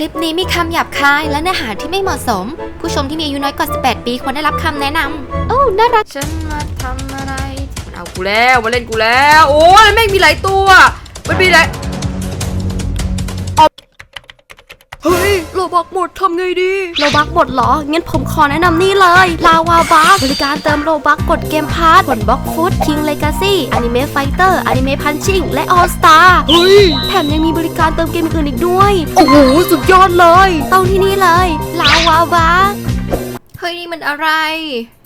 ลิปนี้มีคำหยาบคายและเนื้อหาที่ไม่เหมาะสม ผู้ชมที่มีอายุน้อยกว่า 18 ปีควรได้รับคำแนะนำโอ้ น่ารัก ฉันมาทำอะไร มันเอากูแล้ว มาเล่นกูแล้ว โอ้ยแม่งมีหลายตัว มันมีหลาย โลบอกหมดทำไงดีโลบักหมดเหรอ งั้นผมขอแนะนำนี่เลย ลาวาบักบริการเติมโลบักกดเกมพาร์ทผลบล็อกฟุตคิงเลกาซี่อนิเมะไฟเตอร์อนิเมะพันชิงและออสตาเฮ้ย แถมยังมีบริการเติมเกมอื่นอีกด้วย โอ้โห สุดยอดเลย ต้องที่นี่เลย ลาวาบักเฮ้ย นี่มันอะไร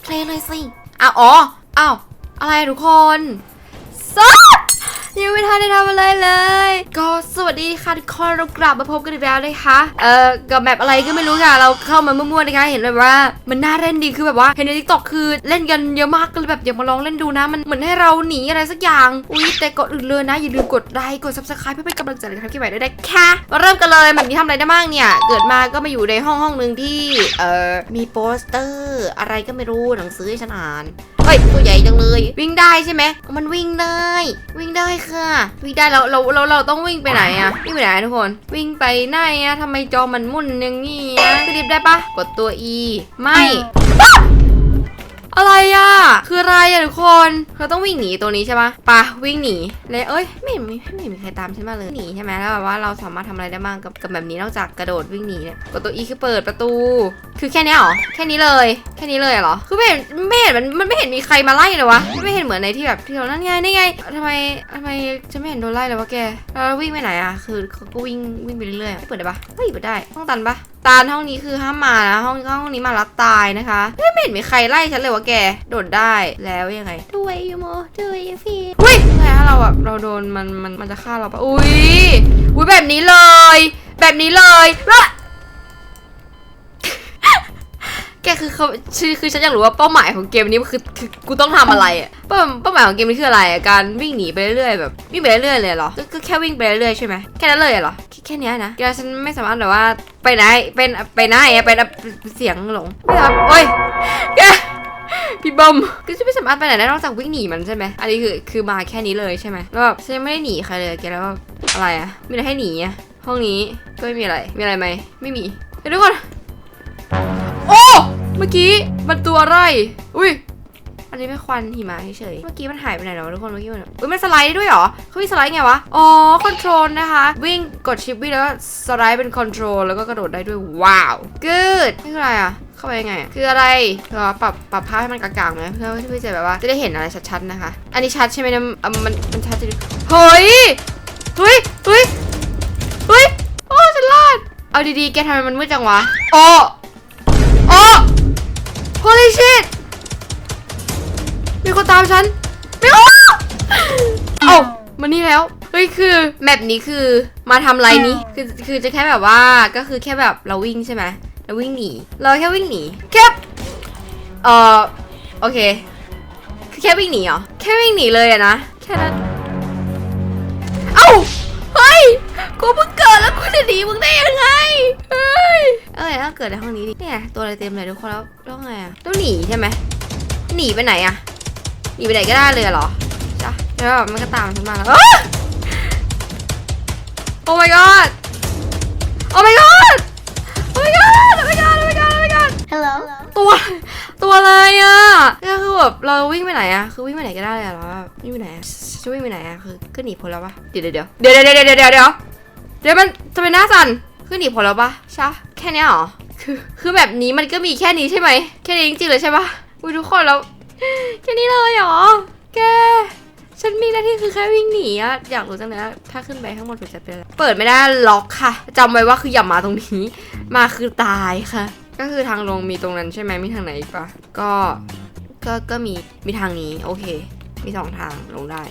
เพลงเลยสิอ้าวอ๋ออ้าวอะไรทุกคนซด ยังไม่ทันได้ทำอะไรเลย ก็สวัสดีค่ะทุกคนเรากลับมาพบกันอีกแล้วนะคะเอ่อกับแบบอะไรก็ไม่รู้ค่ะ เราเข้ามามั่วๆนะคะเห็นแบบว่ามันน่าเล่นดีคือแบบว่าเห็นในทิกตอกคือเล่นกันเยอะมากก็เลยแบบอยากมาลองเล่นดูนะ มันเหมือนให้เราหนีอะไรสักอย่างอุ้ยแต่ก่อนอื่นเลยนะอย่าลืมกดไลค์กด subscribe เพื่อเป็นกำลังใจในการทำคลิปใหม่ด้วยนะคะมาเริ่มกันเลยแบบนี้ทำอะไรได้บ้างเนี่ยเกิดมาก็มาอยู่ในห้องห้องหนึ่งที่เอ่อมีโปสเตอร์ อะไรก็ไม่รู้หนังสือให้ฉันอ่าน เฮ้ยตัวใหญ่จังเลย วิ่งได้ใช่ไหมมันวิ่งได้ วิ่งได้ค่ะ วิ่งได้เราเราเราเราต้องวิ่งไปไหนอะวิ่งไปไหนทุกคน วิ่งไปไหนอะทำไมจอมันมุ่นอย่างงี้อะกระดิบได้ปะกดตัว E ไม่ อะไรอะคืออะไรอะทุกคนเราต้องวิ่งหนีตัวนี้ใช่ปะปะวิ่งหนีเลยเอ้ยไม่เห็นมีไม่เห็นมีใครตามฉันมาเลยหนีใช่ไหมแล้วแบบว่าเราสามารถทำอะไรได้บ้างกับกับแบบนี้นอกจากกระโดดวิ่งหนีเนี่ยกดตัว E คือเปิดประตู คือแค่นี้เหรอแค่นี้เลย แค่นี้เลยเหรอคือไม่เห็นไม่เห็นมันมันไม่เห็นมีใครมาไล่เลยวะไม่เห็นเหมือนในที่แบบที่เรานั่นไงนี่ไงทำไมทำไมจะไม่เห็นโดนไล่เลยวะแกเราวิ่งไปไหนอะคือเขาก็วิ่งวิ่งไปเรื่อยๆเปิดได้ปะเฮ้ยเปิดได้ห้องตันปะ ตานห้องนี้คือห้ามมานะห้องห้องนี้มารับตายนะคะเฮ้ยไม่เห็นมีใครไล่ฉันเลยวะแก โดดได้แล้วยังไงด้วยยูโมด้วยยูฟีอุ้ยไงถ้าเราแบบเราโดนมันมันมันจะฆ่าเราปะอุ้ยอุ้ยแบบนี้เลย แบบนี้เลยละ คือเขาคือคือฉันอยากรู้ว่าเป้าหมายของเกมนี้คือคือกูต้องทำอะไรอะเป้าเป้าหมายของเกมนี้คืออะไรการวิ่งหนีไปเรื่อยๆแบบวิ่งไปเรื่อยๆเลยเหรอก็แค่วิ่งไปเรื่อยๆใช่ไหมแค่นั้นเลยเหรอแค่แค่เนี้ยนะแกฉันไม่สามารถแบบว่าไปไหนเป็นไปไหนอะไปนเสียงหลงไม่สามารถโอ้ยแกพี่บอมก็จะไม่สามารถไปไหนได้นอกจากวิ่งหนีมันใช่ไหมอันนี้คือคือมาแค่นี้เลยใช่ไหมแล้วแบบฉันยังไม่ได้หนีใครเลยแกแล้วอะไรอะมีอะไรให้หนีอะห้องนี้ก็ไม่มีอะไรมีอะไรไหมไม่มีเดี๋ยวทุกคนโอ้ เมื่อกี้มันตัวอะไร อุ้ย อันนี้ไม่ควันหิมะเฉยๆเมื่อกี้มันหายไปไหนแล้วะทุกคน เมื่อกี้มันอุ้ยมันสไลด์ได้ด้วยเหรอเขามีสไลด์ไงวะ อ๋อ คอนโทรลนะคะ วิ่งกดชิปวิ่งแล้วก็สไลด์เป็นคอนโทรลแล้วก็กระโดดได้ด้วย ว้าวกูดนี่คืออะไรอะเข้าไปยังไงอะคืออะไรเราปรับปรับภาพให้มันกลางๆไหมเพื่อเพื่อจะแบบว่าจะได้เห็นอะไรชัดๆนะคะ อันนี้ชัดใช่ไหมเนี่ยอะมันมันชัดจริงเฮ้ยเฮ้ยเฮ้ยเฮ้ยโอ้ฉันรอดเอาดีๆ แกทำไมมันมืดจังวะ โอ้โอ้ holy shit มีคนตามฉันไม่โอ้เอ้ามานี่แล้ว เฮ้ยคือแมปนี้คือมาทำอะไรนี้คือคือจะแค่แบบว่าก็คือแค่แบบเราวิ่งใช่ไหมเราวิ่งหนี เราแค่วิ่งหนีแค่เอ่อโอเคคือแค่วิ่งหนีเหรอแค่วิ่งหนีเลยอะนะแค่นั้นเอ้าเฮ้ยกูเพิ่งเกิดแล้วกูจะหนีมึงได้ยังไงเฮ้ยเอ้ยถ้าเกิดในห้องนี้ดิเนี่ยตัวอะไรเต็มเลยทุกคนแล้วต้องไงอะต้องหนีใช่ไหมหนีไปไหนอะหนีไปไหนก็ได้เลยเหรอจ้ะแล้วมันก็ตามฉันมาแล้วโอ้ my god โอ้ my god โอ้ my god โอ้ my god โอ้ my god โอ้ my god hello ตัวตัวอะไรอะก็คือแบบเราวิ่งไปไหนอะคือวิ่งไปไหนก็ได้เลยเหรอวิ่งไปไหนจะวิ่งไปไหนอะคือก็หนีพ้นแล้วปะเดี๋ยวเดี๋ยวเดี๋ยวเดี๋ยวเดี๋ยวเดี๋ยวเดี๋ยวมันจะเป็หน้าสั่นคือหนีพ้นแล้วปะใช่ ค่เนี้ยเหรอ คือคือแบบนี้มันก็มีแค่นี้ใช่ไหม แค่นี้จริงๆเลยใช่ปะอุ้ยทุกคนแล้ว แค่นี้เลยเหรอ แก ฉันมีหน้าที่คือแค่วิ่งหนีอะอยากรู้จังเลยว่าถ้าขึ้นไปข้างบนจะเป็นอะไรเปิดไม่ได้ล็อกค่ะจำไว้ว่าคืออย่ามาตรงนี้ มาคือตายค่ะ ก็คือทางลงมีตรงนั้นใช่ไหมมีทางไหนอีกปะก็ ก็ ก็มี มีทางนี้ โอเค มีสองทางลงได้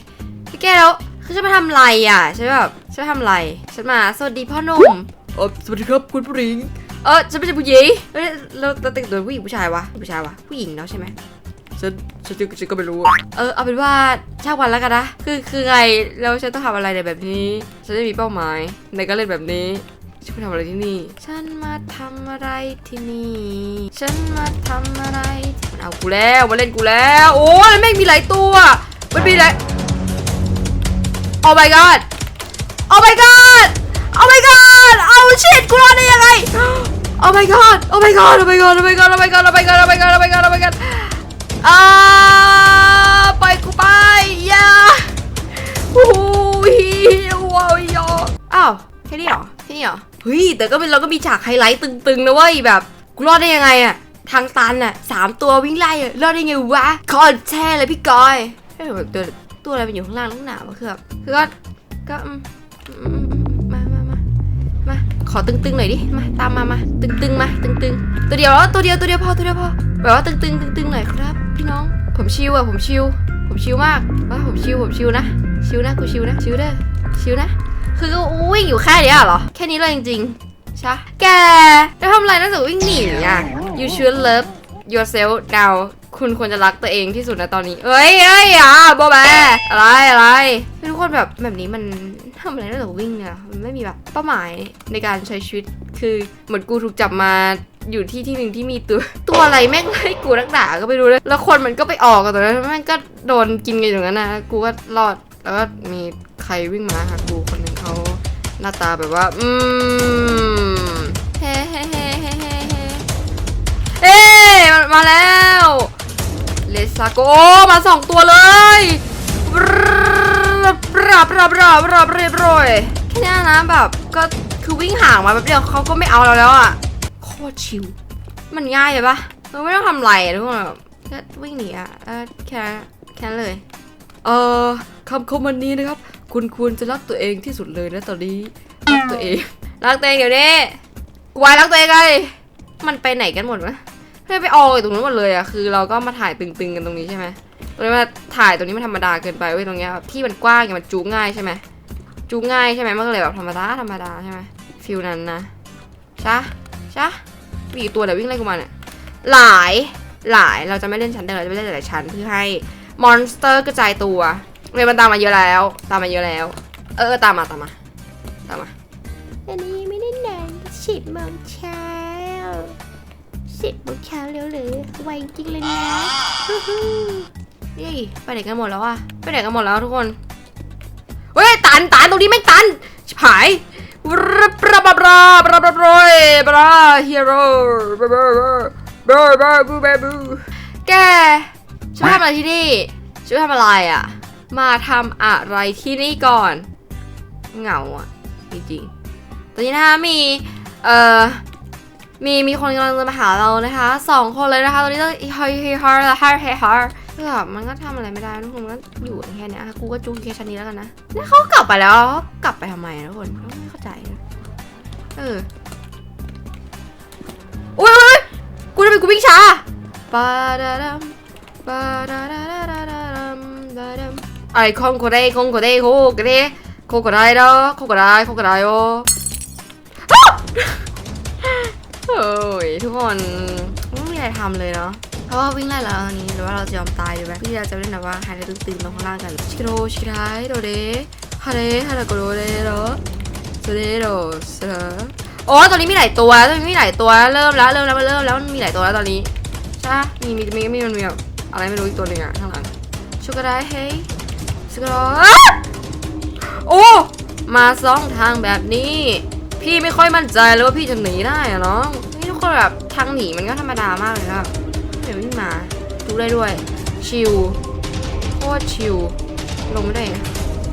พี่แกแล้วคือฉันมาทำไรอะฉันแบบฉันมาทำไรฉันมาสวัสดีพ่อหนุ่มเออสวัสดีครับคุณผู้หญิง เออฉันไม่ใช่ผู้หญิงเอ้ยเราเราแต่งตัวผู้หญิงผู้ชายวะผู้ชายวะผู้หญิงแล้วใช่ไหมฉันฉันฉันก็ไม่รู้ เออเอาเป็นว่าช่างวันแล้วกันนะ คือคือไงแล้วฉันต้องทำอะไรในแบบนี้ฉันจะมีเป้าหมายในการเล่นแบบนี้ฉันมาทำอะไรที่นี่ ฉันมาทำอะไรที่นี่ ฉันมาทำอะไรมันเอากูแล้วมาเล่นกูแล้ว โอ้ยแม่งมีหลายตัว มันมีหลาย Oh my god Oh my god ชิดกูรอดได้ยังไง Oh my god Oh my god Oh my god Oh my god Oh my god Oh my god Oh my god Oh my god Oh my god อ่าไปกูไปย่าโอ้ยว้าวยออ้าวแค่นี้เหรอแค่นี้เหรอเฮ้ยแต่ก็เป็นเราก็มีฉากไฮไลท์ตึงๆนะเว้ยแบบกูรอดได้ยังไงอะทางตันอะสามตัววิ่งไล่อะรอดได้ไงวะคอนแช่เลยพี่กอยเฮ้ยตัวตัวอะไรมันอยู่ข้างล่างลักหนาวะคือแบบคือก็ก็อืม ขอตึงๆหน่อยดิ มาตามมามาตึงๆมาตึงๆ ตัวเดียวแล้วตัวเดียวตัวเดียวพอตัวเดียวพอแบบว่าตึงๆตึงๆหน่อยครับ พี่น้อง ผมชิวอะผมชิว ผมชิวมากว่าผมชิวผมชิวนะ ชิวนะกูชิวนะชิวเด้อชิวนะ คือก็วิ่งอยู่แค่เนี้ยเหรอ แค่นี้เลยจริงๆใช่แกจะทำอะไรนอกจากวิ่งหนีอะ you should love yourself now คุณควรจะรักตัวเองที่สุดในตอนนี้ เอ้ยเอ้ยอะโบแบอะไรอะไรทุกคนแบบแบบนี้มันทำอะไรนอกจากวิ่งเนี่ยมันไม่มีแบบเป้าหมายในการใช้ชีวิตคือเหมือนกูถูกจับมาอยู่ที่ที่หนึ่งที่มีตัวตัวอะไรแม่งไล่กูนักด่าก็ไม่รู้เลยแล้วคนมันก็ไปออกกันตรงนั้นแม่งก็โดนกินกันอย่างนั้นนะกูก็รอดแล้วก็มีใครวิ่งมาหากูคนหนึ่งเขาหน้าตาแบบว่า อืมเฮ้เฮ้เฮ้เฮ้เฮ้เฮ้มาแล้ว เลสซาโกมาสองตัวเลยปรับปรับปรับปรับรับเรียบร้อยแค่นี้นะแบบก็คือวิ่งห่างมาแป๊บเดียวเขาก็ไม่เอาเราแล้วอะโคตรชิว มันง่ายเลยปะเราไม่ต้องทำอะไรทุกคนแบบแค่วิ่งหนีอะแค่แค่เลย เออคำคมวันนี้นะครับ คุณควรจะรักตัวเองที่สุดเลยนะตอนนี้รักตัวเองรักตัวเองเดี๋ยวนี้กูวายรักตัวเองไงมันไปไหนกันหมดวะ ไม่ไปออกอยู่ตรงนู้นหมดเลยอะคือเราก็มาถ่ายตึงๆกันตรงนี้ใช่ไหมตรงนี้มาถ่ายตรงนี้มันธรรมดาเกินไปเว้ยตรงเนี้ยแบบที่มันกว้างอย่างมันจูงง่ายใช่ไหมจูงง่ายใช่ไหมมันก็เลยแบบธรรมดาธรรมดาใช่ไหมฟิลนั้นนะช่ใช่มีกี่ตัวเดี๋ยววิ่งไล่กูมาเนี่ยหลายหลายเราจะไม่เล่นชั้นเดิมเราจะไม่เล่นหลายชั้นเพื่อให้มอนสเตอร์กระจายตัวเลยมันตามมาเยอะแล้ว ตามมาเยอะแล้ว เออตามมาตามมาตามมาอันนี้ไม่ได้นานสิบโมงเช้า จ็ดโมงเช้าแล้วเลยอไวจริงเลยนะเฮ้ยไปไหนกันหมดแล้วอะไปไหนกันหมดแล้วทุกคน เฮ้ยตันตันตรงนี้ไม่ตันชิบหายบราบราบราบราบราบราบราฮีโร่บราบราบราบราบูบบูแกช่วยทำอะไรที่นี่ช่วยทำอะไรอะ มาทำอะไรที่นี่ก่อน เหงาอะจริงๆตอนนี้นะะมี เอ่อ มีมีคนกำลังจะมาหาเรานะคะสองคนเลยนะคะตอนนี้ต้องฮ้ยฮ้ยฮาร์ฮาร์เฮ้ยฮาร์แบบมันก็ทำอะไรไม่ได้ทุกคนก็อยู่แค่นี้กูก็จูงแค่ชั้นนี้แล้วกันนะแล้วเขากลับไปแล้วกลับไปทำไมอะทุกคนไม่เข้าใจเอออุ้ยอุ้ยกูทำไมกูวิ่งช้าปาดาดัมปาดาดาดาดาดาดัมดาดัมไอ้คอนโคเดคอนโคเดโคโคเดโคโคไดโดโคโคไดโคโคได้โอ โอ้ยทุกคนไม่มีอะไรทำเลยเนาะเพราะว่าวิ่งไล่แล้วตอนนี้หรือว่าเราจะยอมตายดีไหมพี่เราจะเล่นแบบว่าไฮไลท์ตึงๆตรงข้างล่างกันชิโรชิคายโดเดฮาเดฮาราโกโรเดโรสเดโรสเดโอ้ตอนนี้มีหลายตัวตอนนี้มีหลายตัวเริ่มแล้วเริ่มแล้วเริ่มแล้วมันมีหลายตัวแล้วตอนนี้ใช่มีมีมีมีมันมีแบบอะไรไม่รู้อีกตัวหนึ่งอะข้างหลังชูกระไดเฮ้ยชูกระโอ้มาสองทางแบบนี้ พี่ไม่ค่อยมั่นใจเลยว่าพี่จะหนีได้อะน้องนี่ทุกคนแบบทางหนีมันก็ธรรมดามากเลยนะเดี๋ยววิ่งมาดูได้ด้วย ชิลโคตรชิลลงไม่ได้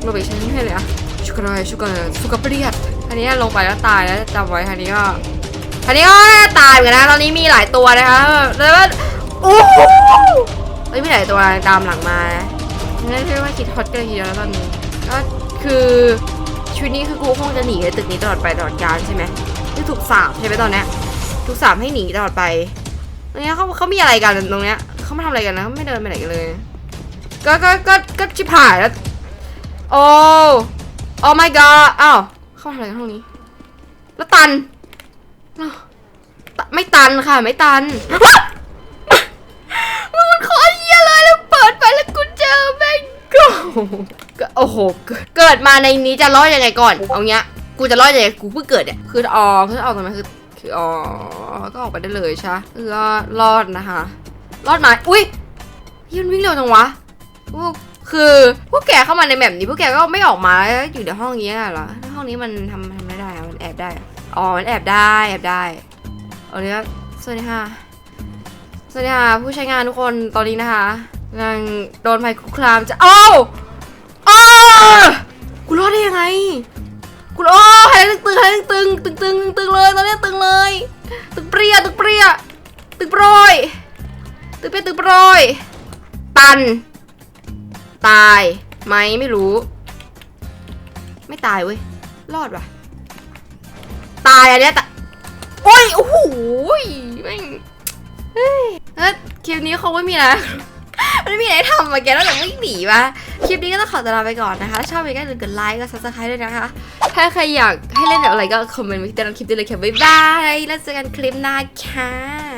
ลงไปชั้นไม่เลยอะชุกรายชุกรายสุกเปรียดอันนี้ลงไปแล้วตายแล้วจำไว้อันนี้ก็อันนี้ก็ตายเหมือนกันนะตอนนี้มีหลายตัวนะคะแล้วก็โอ้ยมีหลายตัวตามหลังมาไม่ได้ว่าคิดฮอตกันทีเดียวแล้วตอนนี้ก็คือ ชีวิตนี้คือกูคงจะหนีในตึกนี้ตลอดไปตลอดกาลใช่ไหมที่ถูกสาปใช่ไหมตอนเนี้ยถูกสาปให้หนีตลอดไปตรงเนี้ยเขาเขามีอะไรกันตรงเนี้ยเขามาทำอะไรกันนะเขาไม่เดินไปไหนกันเลย ก็ก็ก็ก็ชิบหายแล้วโอ้โอ้ my god อ้าวเข้ามาทำอะไรกันห้องนี้ แล้วตัน ไม่ตันค่ะ ไม่ตัน มึงมันโคตรเยี่ยเลยแล้วเปิดไปแล้วกูเจอแม่งกูก็ โอ้โห เกิดมาในนี้จะรอดยังไงก่อน เอาเงี้ย กูจะรอดยังไง กูเพิ่งเกิดเนี่ย คืออ๋อคือออกตรงนั้นคือ คืออ๋อ ก็ออกไปได้เลยใช่ปะคือรอดนะคะ รอดมาอุ้ยยันวิ่งเร็วจังวะพวกคือพวกแกเข้ามาในแบบนี้พวกแกก็ไม่ออกมาอยู่ในห้องนี้เหรอ ห้องนี้มันทำทำไม่ได้ มันแอบได้ อ๋อ มันแอบได้ แอบได้ เอาเลยครับสวัสดีค่ะ สวัสดีค่ะผู้ใช้งานทุกคน ตอนนี้นะคะ กำลังโดนภัยคุกคามจะเอ้าเอ้ากูรอดได้ยังไงกูรอดหายตึงหายใจตึงตึงตึงตึงตึงเลยตอนนี้ตึงเลย ตึงเปรี้ยตึงเปรี้ยตึงโปรยตึงเปรี้ยตึงโปรยตัน ตายไหมไม่รู้ ไม่ตายเว้ยรอดว่ะตายอันเนี้ยแต่โอ้ยโอ้โหแม่งเฮ้ยเอ้คลิปนี้คงไม่มีนะ ไม่มีอะไรทำมาแกนอกจากวิ่งหนีปะคลิปนี้ก็ต้องขอตัวลาไปก่อนนะคะ ถ้าชอบก็อย่าลืมกดไลค์กดซับสไครต์ด้วยนะคะ ถ้าใครอยากให้เล่นแบบอะไรก็คอมเมนต์ไว้ที่ใต้คลิปได้เลยค่ะบ๊ายบายแล้วเจอกันคลิปหน้าค่ะ